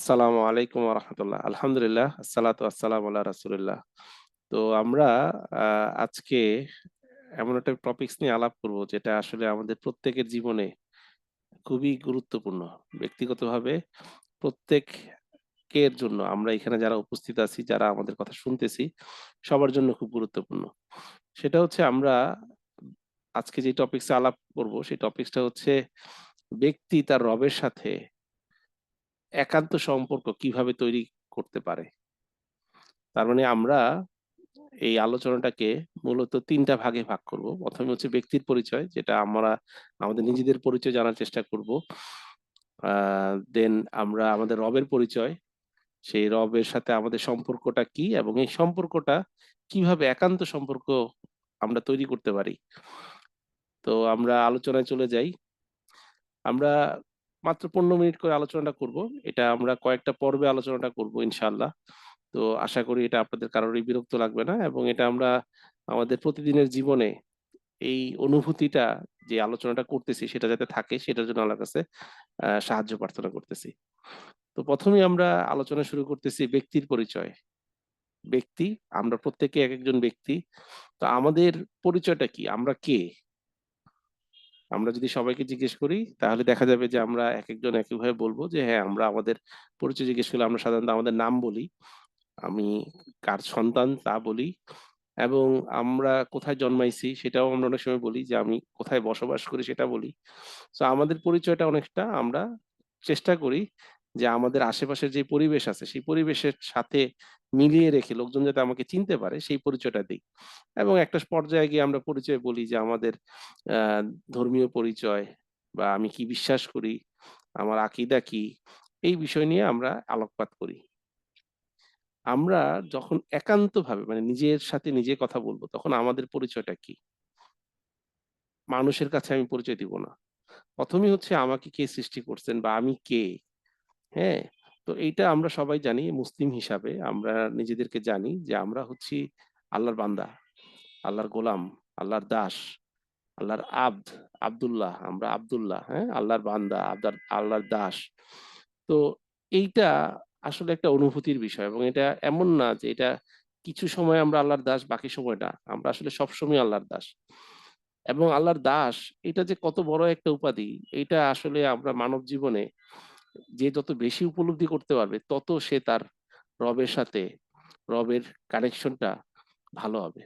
আসসালামু আলাইকুম রহমতুল্লাহ আলহামদুলিল্লাহ, আসসালাতু আসসালাম আল্লাহ রাসুলিল্লাহ। তো আমরা আজকে এমন একটা টপিকস নিয়ে আলাপ করব যেটা আসলে আমাদের প্রত্যেকের জীবনে খুবই গুরুত্বপূর্ণ। ব্যক্তিগতভাবে প্রত্যেকের জন্য, আমরা এখানে যারা উপস্থিত আছি, যারা আমাদের কথা শুনতেছি, সবার জন্য খুব গুরুত্বপূর্ণ। সেটা হচ্ছে আমরা আজকে যে টপিকসে আলাপ করব, সেই টপিকসটা হচ্ছে ব্যক্তি তার রবের সাথে একান্ত সম্পর্ক কীভাবে তৈরি করতে পারে? তার মানে আমরা এই আলোচনাটাকে মূলত তিনটা ভাগে ভাগ করব। প্রথমে হচ্ছে ব্যক্তির পরিচয়, যেটা আমরা, আমাদের নিজেদের পরিচয় জানার চেষ্টা করব। দেন আমরা আমাদের রবের পরিচয়, সেই রবের সাথে আমাদের সম্পর্কটা কি এবং এই সম্পর্কটা কীভাবে একান্ত সম্পর্ক আমরা তৈরি করতে পারি? তো আমরা আলোচনায় চলে যাই। আমরা মাত্র পনেরো মিনিট করে আলোচনাটা করব। এটা আমরা কয়েকটা পর্বে আলোচনাটা করব ইনশাল্লাহ তো আশা করি এটা আপনাদের কারোরই বিরক্ত লাগবে না এবং এটা আমরা আমাদের প্রতিদিনের জীবনে এই অনুভূতিটা যে আলোচনাটা করতেছি সেটা যাতে থাকে সেটার জন্য আল্লাহর কাছে সাহায্য প্রার্থনা করতেছি। তো প্রথমেই আমরা আলোচনা শুরু করতেছি ব্যক্তির পরিচয়। ব্যক্তি, আমরা প্রত্যেকে এক একজন ব্যক্তি। তো আমাদের পরিচয়টা কি? আমরা কে? আমরা যদি সবাইকে জিজ্ঞেস করি, তাহলে দেখা যাবে যে আমরা এক একজন একইভাবে বলব যে হ্যাঁ আমরা আমাদের পরিচয় জিজ্ঞেস করলে আমরা সাধারণত আমাদের নাম বলি। আমি কার সন্তান তা বলি। এবং আমরা কোথায় জন্মাইছি সেটাও আমরা অনেক সময় বলি যে, আমি কোথায় বসবাস করি সেটা বলি। তো আমাদের পরিচয়টা অনেকটা আমরা চেষ্টা করি যে আমাদের আশেপাশের যে পরিবেশ আছে, সেই পরিবেশের সাথে মিলিয়ে রেখে লোকজন যাতে আমাকে চিনতে পারে, সেই পরিচয়টা দিই। এবং একটা পর্যায়ে গিয়ে আমরা পরিচয় বলি যে আমাদের ধর্মীয় পরিচয় বা আমি কি বিশ্বাস করি, আমার আকিদা কি, এই বিষয় নিয়ে আমরা আলোকপাত করি। আমরা যখন একান্তভাবে মানে নিজের সাথে নিজে কথা বলব, তখন আমাদের পরিচয়টা কি? মানুষের কাছে আমি পরিচয় দিব না। প্রথমেই হচ্ছে আমাকে কে সৃষ্টি করছেন বা আমি কে? হ্যাঁ তো এইটা আমরা সবাই জানি মুসলিম হিসাবে। আমরা নিজেদেরকে জানি যে আমরা হচ্ছি আল্লাহর বান্দা, আল্লাহর গোলাম, আল্লাহর দাস, আল্লাহর আব্দ, আবদুল্লাহ, আমরা আবদুল্লাহ হ্যাঁ আল্লাহর বান্দা, আব্দার, আল্লাহর দাস। তো এইটা আসলে একটা অনুভূতির বিষয় এবং এটা এমন না যে এটা কিছু সময় আমরা আল্লাহর দাস, বাকি সময়টা আমরা আসলে সবসময় আল্লাহর দাস এবং আল্লাহর দাস, এটা যে কত বড় একটা উপাধি, এটা আসলে আমরা মানব জীবনে যে যত বেশি উপলব্ধি করতে পারবে, তত সে তার রবের সাথে, রবের কানেকশনটা ভালো হবে।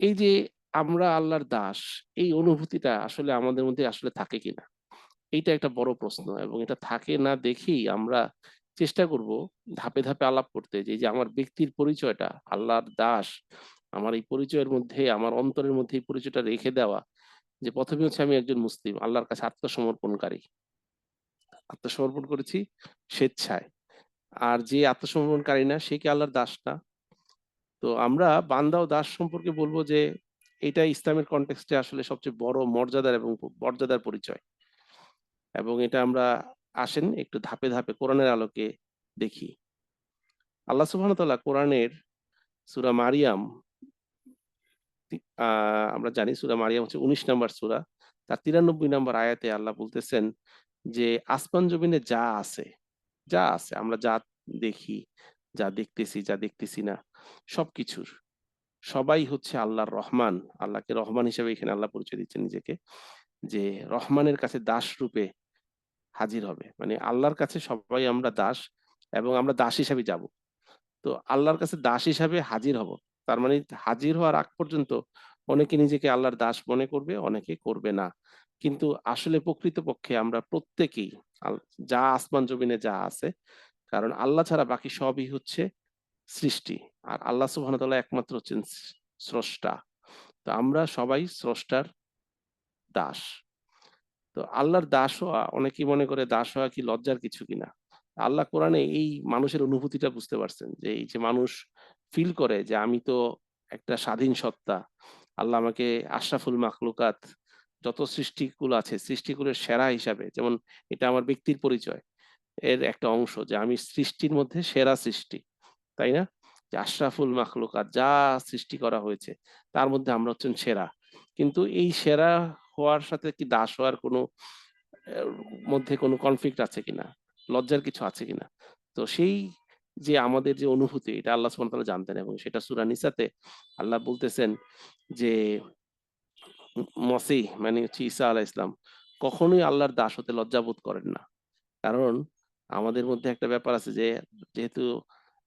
এই যে আমরা আল্লাহর দাস, এই অনুভূতিটা আসলে আমাদের মধ্যে আসলে থাকে কিনা? এইটা একটা বড় প্রশ্ন এবং এটা থাকে না দেখেই আমরা চেষ্টা করব ধাপে ধাপে আলাপ করতে যে যে আমার ব্যক্তির পরিচয়টা, আল্লাহর দাস, আমার এই পরিচয়ের মধ্যে, আমার অন্তরের মধ্যে এই পরিচয়টা রেখে দেওয়া, যে প্রথমে হচ্ছে আমি একজন মুসলিম, আল্লাহর কাছে আত্মসমর্পণকারী। আত্মসমর্পণ করেছি, স্বেচ্ছায়। আর যে আত্মসমর্পণকারী না সে কি আল্লাহর দাস না? তো আমরা বান্দা ও দাস সম্পর্কে বলব যে এটা ইসলামের কনটেক্সটে আসলে সবচেয়ে বড় মর্যাদার এবং মর্যাদার পরিচয়। এবং এটা আমরা আসেন একটু ধাপে ধাপে কোরআনের আলোকে দেখি। আল্লাহ সুবাহতাল্লাহ কোরআনের সুরা মারিয়াম আমরা জানি সুরা মারিয়াম হচ্ছে উনিশ নম্বর সুরা। তার তিরানব্বই নম্বর আয়াতে আল্লাহ বলতেছেন যে আসমান জমিনে যা আছে যা আছে, আমরা যা দেখি, যা দেখতেছি যা দেখতেছি না, সবকিছুর। সবাই হচ্ছে আল্লাহর রহমান। আল্লাহকে রহমান হিসেবে এখানে আল্লাহ পরিচয় দিচ্ছেন নিজেকে, যে রহমানের কাছে দাস রূপে হাজির হবে। মানে আল্লাহর কাছে সবাই আমরা দাস এবং আমরা দাস হিসাবে যাব। তো আল্লাহর কাছে দাস হিসাবে হাজির হব। তার মানে হাজির হওয়ার আগ পর্যন্ত অনেকে নিজেকে আল্লাহর দাস মনে করবে, অনেকে করবে না। কিন্তু আসলে প্রকৃতপক্ষে আমরা প্রত্যেকেই যা আসমান জমিনে যা আছে, কারণ আল্লাহ ছাড়া বাকি সবই হচ্ছে সৃষ্টি। আর আল্লাহ সুবাহ একমাত্র হচ্ছেন স্রষ্টা। তো আমরা সবাই স্রষ্টার দাস। তো আল্লাহর দাস হওয়া, অনেকেই মনে করে দাস হওয়া কি লজ্জার কিছু কিনা আল্লাহ কোরআনে এই মানুষের অনুভূতিটা বুঝতে পারছেন যে এই যে মানুষ ফিল করে যে আমি তো একটা স্বাধীন সত্তা, আল্লাহ আমাকে আশরাফুল মাখলুকাত যত সৃষ্টিগুলো আছে সৃষ্টিগুলোর সেরা হিসাবে, যেমন এটা আমার ব্যক্তির পরিচয়, এর একটা অংশ যে আমি সৃষ্টির মধ্যে সেরা সৃষ্টি, তাই না? যে আশরাফুল মাখলুকাত যা সৃষ্টি করা হয়েছে, তার মধ্যে আমরা হচ্ছেন সেরা। কিন্তু এই সেরা হওয়ার সাথে কি দাস হওয়ার কোনো মধ্যে কোনো কনফ্লিক্ট আছে কিনা? লজ্জার কিছু আছে কিনা? তো সেই যে আমাদের যে অনুভূতি, এটা আল্লাহ সুবহানাহু জানতেন এবং সেটা সূরা নিসাতে আল্লাহ বলতেছেন যে মসিহ মানে হচ্ছে ঈসা আলাইহিস সালাম, কখনোই আল্লাহর দাস হতে লজ্জাবোধ করেন না। কারণ আমাদের মধ্যে একটা ব্যাপার আছে যে, যেহেতু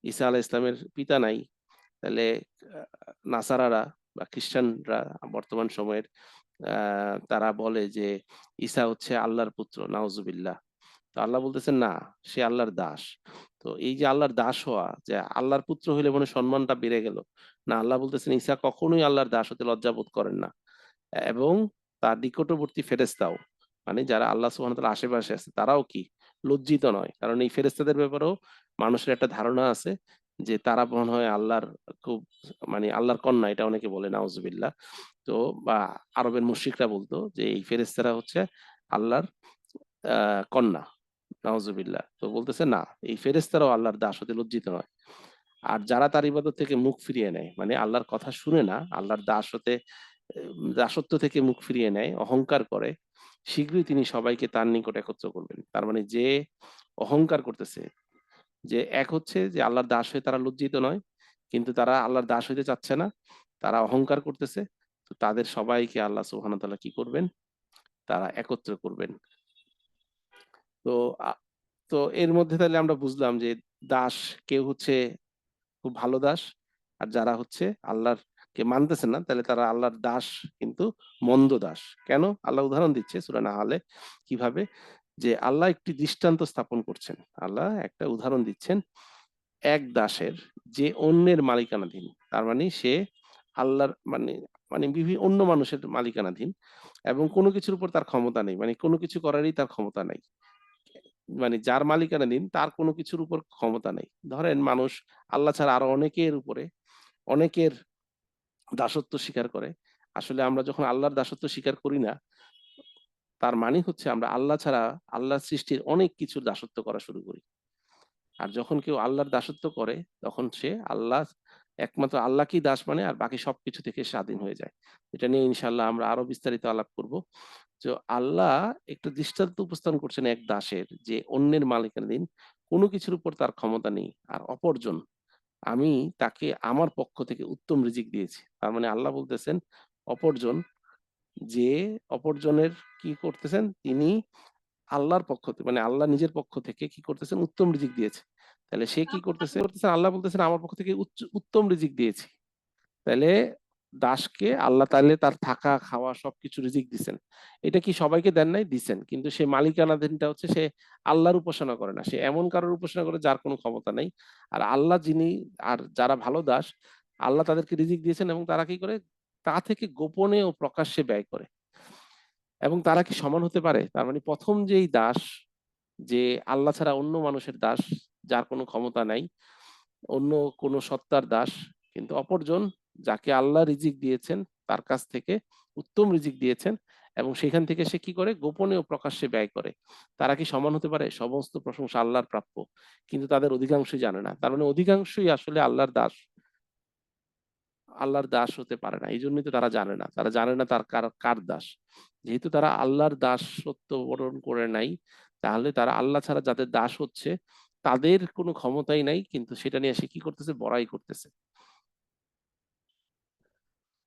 ঈসা আলাইহিস সালামের পিতা নাই, তাহলে নাসারারা বা খ্রিস্টানরা বর্তমান সময়ের তারা বলে যে, ঈসা হচ্ছে আল্লাহর পুত্র, নাউজুবিল্লাহ। তো আল্লাহ বলতেছেন, না, সে আল্লাহর দাস। তো এই যে আল্লাহর দাস হওয়া, যে আল্লাহর পুত্র হইলে মনে সম্মানটা বেড়ে গেল। না, আল্লাহ বলতেছেন, ঈসা কখনোই আল্লাহর দাস হতে লজ্জাবোধ করেন না। এবং তার নিকটবর্তী ফেরেশতাও মানে যারা আল্লাহ ওয়া আশেপাশে আছে, তারাও কি লজ্জিত নয়। কারণ এই ফেরেশতাদের ব্যাপারেও মানুষের একটা ধারণা আছে যে তারা মনে হয় আল্লাহর খুব মানে আল্লাহর কন্যা, এটা অনেকে বলে, নাউজুবিল্লাহ। তো বা আরবের মুশরিকরা বলতো যে এই ফেরেশতারা হচ্ছে আল্লাহর কন্যা। নাউজুবিল্লাহ। তো বলতেছে, না, এই ফেরেশতারাও আল্লাহর দাস হতে লজ্জিত নয়। আর যারা তার ইবাদত থেকে মুখ ফিরিয়ে নেয় মানে আল্লাহর কথা শুনে না, আল্লাহর দাস হতে দাসত্ব থেকে মুখ ফিরিয়ে নেয়, অহংকার করে, শীঘ্রই তিনি সবাইকে তার নিকট একত্র করবেন। তার মানে যে অহংকার করতেছে, যে এক হচ্ছে যে আল্লাহর দাস হয়ে তারা লজ্জিত নয়, কিন্তু তারা আল্লাহর দাস হইতে চাচ্ছে না। তারা অহংকার করতেছে। তো তাদের সবাইকে আল্লাহ ওয়া কি করবেন? তারা একত্র করবেন। তো তো এর মধ্যে তাহলে আমরা বুঝলাম যে দাস কেউ হচ্ছে খুব ভালো দাস। আর যারা হচ্ছে আল্লাহরকে মানতেছে না, তাহলে তারা আল্লাহর দাস কিন্তু মন্দ দাস। কেন? আল্লাহ উদাহরণ দিচ্ছে সূরা নাহালে কীভাবে? যে আল্লাহ একটি দৃষ্টান্ত স্থাপন করছেন। আল্লাহ একটা উদাহরণ দিচ্ছেন, এক দাসের যে অন্যের মালিকানাধীন। তার মানে সে আল্লাহর মানে মানে বিভিন্ন অন্য মানুষের মালিকানাধীন এবং কোনো কিছুর উপর তার ক্ষমতা নেই। মানে কোনো কিছু করারই তার ক্ষমতা নাই। মানে যার মালিকানাধীন, তার কোনো কিছুর উপর ক্ষমতা নেই। ধরেন মানুষ আল্লাহ ছাড়া আরও অনেকের উপরে, অনেকের দাসত্ব স্বীকার করে। আসলে আমরা যখন আল্লাহর দাসত্ব স্বীকার করি না, তার মানে হচ্ছে আমরা আল্লাহ ছাড়া আল্লাহর সৃষ্টির অনেক কিছুর দাসত্ব করা শুরু করি। আর যখন কেউ আল্লাহর দাসত্ব করে তখন সে আল্লাহ একমাত্র আল্লাহকেই দাস মানে আর বাকি সবকিছু থেকে স্বাধীন হয়ে যায়। এটা নিয়ে ইনশাল্লাহ আমরা আরও বিস্তারিত আলাপ করব। তো আল্লাহ একটা দৃষ্টান্ত উপস্থাপন করছেন এক দাসের যে অন্যের মালিকানাধীন কোনো কিছুর উপর তার ক্ষমতা নেই। আর অপরজন আমি তাকে আমার পক্ষ থেকে উত্তম রিজিক দিয়েছি। তার মানে আল্লাহ বলতেছেন অপরজন যে অপরজনের কি করতেছেন? তিনি আল্লাহর পক্ষ থেকে মানে আল্লাহ নিজের পক্ষ থেকে কি করতেছেন? উত্তম রিজিক দিয়েছে। তাহলে সে কি করতেছে? করতেছেন আল্লাহ বলতেছেন আমার পক্ষ থেকে উচ্চ উত্তম রিজিক দিয়েছি। তাইলে দাসকে আল্লাহ তাইলে তার থাকা, খাওয়া সবকিছু রিজিক দিছেন। এটা কি সবাইকে দেন নাই? দিছেন। কিন্তু সে মালিকানাধীনটা হচ্ছে সে আল্লাহর উপাসনা করে না। সে এমন কারোর উপাসনা করে যার কোনো ক্ষমতা নাই। আর আল্লাহ যিনি আর যারা ভালো দাস, আল্লাহ তাদেরকে রিজিক দিয়েছেন এবং তারা কি করে? তা থেকে গোপনে ও প্রকাশ্যে ব্যয় করে। এবং তারা কি সমান হতে পারে? তার মানে ১ম যেই দাস যে আল্লাহ ছাড়া অন্য মানুষের দাস, যার কোনো ক্ষমতা নাই, অন্য কোনো সত্তার দাস। কিন্তু অপরজন যাকে আল্লাহ রিজিক দিয়েছেন তার কাছ থেকে উত্তম রিজিক দিয়েছেন এবং সেখান থেকে সে কি করে? গোপনে ও প্রকাশ্যে ব্যয় করে। তারা কি সমান হতে পারে? সমস্ত প্রশংসা আল্লাহর প্রাপ্য। কিন্তু তাদের অধিকাংশই জানে না। তার মানে অধিকাংশই আসলে আল্লাহর দাস। আল্লাহর দাস হতে পারে না। এইজন্যই তো তারা জানে না। তারা জানে না তার কার কার দাস। যেহেতু তারা আল্লাহর দাসত্ব বরণ করে নাই, তাহলে তারা আল্লাহ ছাড়া যাদের দাস হচ্ছে তাদের কোনো ক্ষমতাই নাই। কিন্তু সেটা নিয়ে সে কি করতেছে? বড়াই করতেছে।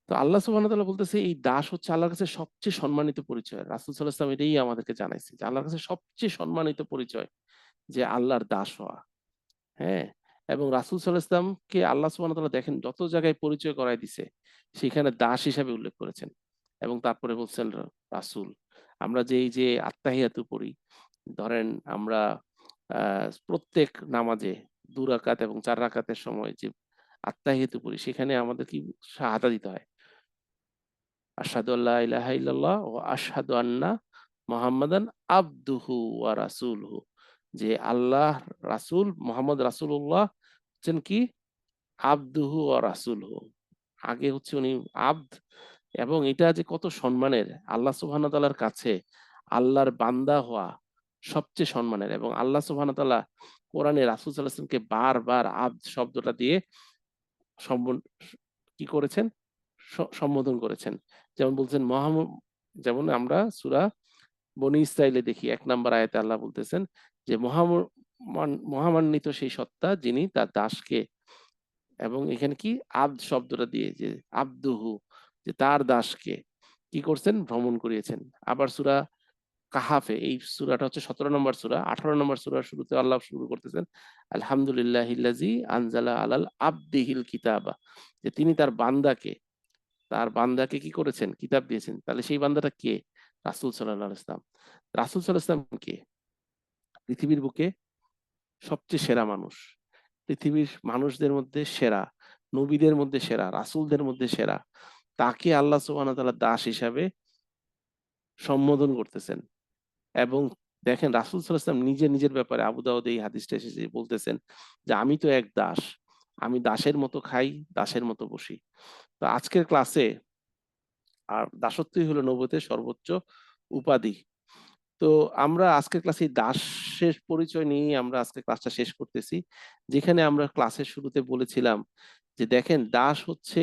তো আল্লাহ তাআলা বলতেছে এই দাস হচ্ছে আল্লাহর কাছে সবচেয়ে সম্মানিত পরিচয়। রাসূল ওয়াসাল্লাম এটাই আমাদেরকে জানাইছে যে আল্লাহর কাছে সবচেয়ে সম্মানিত পরিচয় যে আল্লাহর দাস হওয়া। হ্যাঁ? এবং রাসূল ওয়াসাল্লামকে আল্লাহ তাআলা দেখেন যত জায়গায় পরিচয় করায় দিছে, সেখানে দাস হিসাবে উল্লেখ করেছেন। এবং তারপরে বলছেন রাসূল। আমরা যে এই যে আত্তাহিয়াতু পড়ি, ধরেন আমরা প্রত্যেক নামাজে ২ রাকাত এবং চার রাকাতের সময় যে আত্তাহিয়াতু পড়ি সেখানে আমাদের কি শাহাদা দিতে হয়। আশহাদু আল্লা ইলাহা ইল্লাল্লাহ ওয়া আশহাদু আন্না মুহাম্মাদান আবদুহু ওয়া। যে আল্লাহ রাসূল মুহাম্মদ রাসূলুল্লাহ হচ্ছেন কি? আবদুহু রাসূলুহু। আগে হচ্ছে উনি আবদ এবং এটা যে কত সম্মানের, আল্লাহ সুবহানাহু কাছে আল্লাহর বান্দা হওয়া সবচেয়ে সম্মানের এবং আল্লাহ সুবহানাহু তাআলা কোরআনে রাসূল সাল্লাল্লাহু আলাইহি ওয়াসাল্লামকে বারবার আবদ শব্দটা দিয়ে কি করেছেন? সম্বোধন করেছেন। যেমন বলছেন মহাম, যেমন আমরা সূরা বনী ইসরাইলে দেখি, এক নাম্বার আয়াতে আল্লাহ বলতেছেন যে মহাম, মান, মহামান্বিত সেই সত্তা যিনি তার দাসকে এবং এখানে কি আব্দ শব্দটা দিয়ে যে আব্দুহু, যে তার দাসকে কি করছেন? ভ্রমণ করিয়েছেন। আবার সুরা কাহাফে, এই সুরাটা হচ্ছে 17 নম্বর সুরা, আঠারো নম্বর সূরার শুরুতে আল্লাহ শুরু করতেছেন, আলহামদুলিল্লাহিল্লাযী আনজালা আলাল আবদিহিল কিতাবা, যে তিনি তার বান্দাকে তার বান্দাকে কি করেছেন? কিতাব দিয়েছেন। তাহলে সেই বান্দাটা কে? রাসূল সাল্লাল্লাহু আলাইহি সাল্লাম রাসূল সাল্লাল্লাহু আলাইহি সাল্লাম কে? পৃথিবীর বুকে সবচেয়ে সেরা মানুষ। পৃথিবীর মানুষদের মধ্যে সেরা, নবীদের মধ্যে সেরা, রাসূলদের মধ্যে সেরা। তাকে আল্লাহ ওয়া দাস হিসাবে সম্বোধন করতেছেন। এবং দেখেন রাসুল ওয়াসাল্লাম নিজে নিজের ব্যাপারে আবু দাউদে এই হাদিসটা এসেছে, বলতেছেন যে, আমি তো এক দাস। আমি দাসের মতো খাই, দাসের মতো বসি। তো আজকের ক্লাসে আর দাসত্বই হলো নবতের সর্বোচ্চ উপাধি। তো আমরা আজকের ক্লাসে দাসের পরিচয় নিয়ে আমরা আজকে ক্লাসটা শেষ করতেছি। যেখানে আমরা ক্লাসের শুরুতে বলেছিলাম যে, দেখেন, দাস হচ্ছে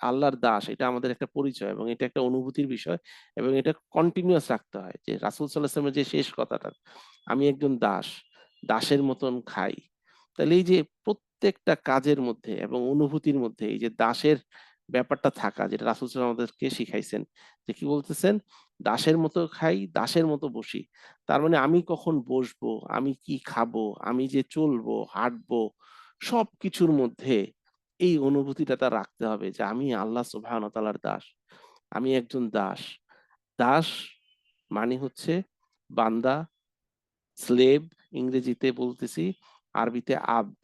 আল্লাহর দাস, এটা আমাদের একটা পরিচয় এবং এটা একটা অনুভূতির বিষয় এবং এটা কন্টিনিউয়াস রাখতে হয় যে, রাসুল ওয়াসাল্লামের যে শেষ কথাটা, আমি একজন দাস, দাসের মতন খাই। তাহলে এই যে প্রত্যেকটা কাজের মধ্যে এবং অনুভূতির মধ্যে এই যে দাসের ব্যাপারটা থাকা, যেটা রাসূল আমাদেরকে শিখাইছেন, যে কি বলতেছেন? দাসের মতো খাই, দাসের মতো বসি। তার মানে আমি কখন বসবো, আমি কি খাব, আমি যে চলবো, হাঁটবো সব কিছুর মধ্যে এই অনুভূতিটা তার রাখতে হবে যে আমি আল্লাহ ওয়া দাস, আমি একজন দাস। দাস মানে হচ্ছে বান্দা, স্লেভ, ইংরেজিতে বলতেছি, আরবিতে আব্দ।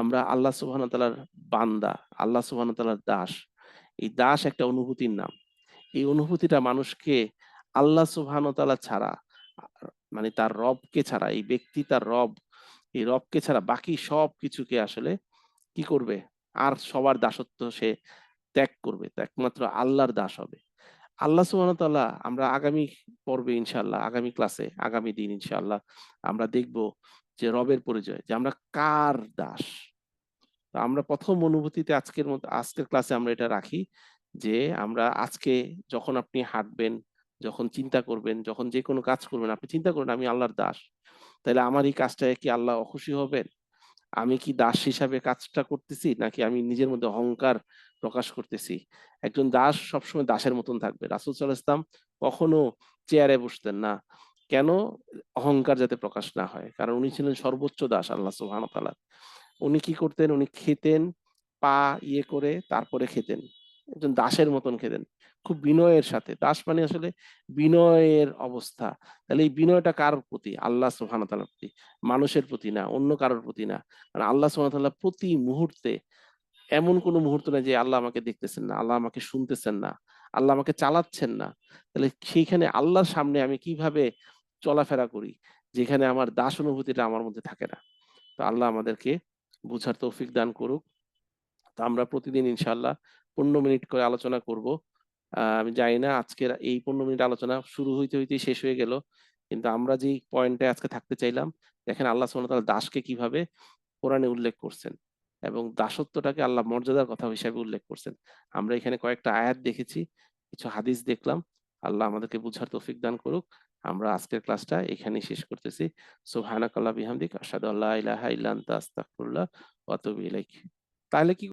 আমরা আল্লাহ ওয়া বান্দা, আল্লাহ ওয়া দাস। এই দাস একটা অনুভূতির নাম। এই অনুভূতিটা মানুষকে আল্লাহ ওয়া ছাড়া মানে তার রবকে ছাড়া, এই ব্যক্তি তার রব, এই রবকে ছাড়া বাকি সব কিছুকে আসলে কি করবে? আর সবার দাসত্ব সে ত্যাগ করবে। একমাত্র আল্লাহর দাস হবে। আল্লাহ ওয়া আমরা আগামী পর্বে ইনশাল্লাহ আগামী ক্লাসে আগামী দিন ইনশাআল্লাহ আমরা দেখব যে রবের পরিচয়, যে আমরা কার দাস? আমরা প্রথম অনুভূতিতে আজকের মতো, আজকের ক্লাসে আমরা এটা রাখি যে আমরা আজকে যখন আপনি হাঁটবেন, যখন চিন্তা করবেন, যখন যে কোনো কাজ করবেন, আপনি চিন্তা করেন আমি আল্লাহর দাস। তাহলে আমার এই কাজটায় কি আল্লাহ অখুশি হবেন? আমি কি দাস হিসাবে কাজটা করতেছি, নাকি আমি নিজের মধ্যে অহংকার প্রকাশ করতেছি? একজন দাস সবসময় দাসের মতন থাকবে। রাসূল আলাইহি ওয়াসাল্লাম কখনো চেয়ারে বসতেন না। কেন অহংকার যাতে প্রকাশ না হয়? কারণ উনি ছিলেন সর্বোচ্চ দাস আল্লাহ সুবহানাহু ওয়া উনি কি করতেন? উনি খেতেন, পা ইয়ে করে তারপরে খেতেন। একজন দাসের মতন খেতেন, খুব বিনয়ের সাথে। দাস মানে আসলে বিনয়ের অবস্থা। তাহলে এই বিনয়টা কার প্রতি? আল্লাহ সুবহানাহু ওয়া তাআলার প্রতি। মানুষের প্রতি না, অন্য কারোর প্রতি না। কারণ আল্লাহ ওয়া তাআলা প্রতি মুহূর্তে এমন কোনো মুহূর্ত নাই যে আল্লাহ আমাকে দেখতেছেন না, আল্লাহ আমাকে শুনতেছেন না, আল্লাহ আমাকে চালাচ্ছেন না। তাহলে সেইখানে আল্লাহর সামনে আমি কীভাবে চলাফেরা করি, যেখানে আমার দাস অনুভূতিটা আমার মধ্যে থাকে না। তো আল্লাহ আমাদেরকে বুঝার তৌফিক দান করুক। তো আমরা প্রতিদিন ইনশাআল্লাহ পনেরো মিনিট করে আলোচনা করব। আমি জানি না আজকের এই পনেরো মিনিট আলোচনা শুরু হইতে হইতেই শেষ হয়ে গেল। কিন্তু আমরা যেই পয়েন্টে আজকে থাকতে চাইলাম, দেখেন আল্লাহ ওয়া দাসকে কীভাবে কোরআনে উল্লেখ করছেন এবং দাসত্বটাকে আল্লাহ মর্যাদার কথা হিসাবে উল্লেখ করছেন। আমরা এখানে কয়েকটা আয়াত দেখেছি, কিছু হাদিস দেখলাম। আল্লাহ আমাদেরকে বুঝার তৌফিক দান করুক। আমরা আজকের ক্লাসটা এখানেই শেষ করতেছি। সুবহানাকাল্লাহ, বিহামদিক আসাদ আল্লাহ ইলাহা ইল্লা আস্তাকুল্লাহ ইলাইক। তাহলে কি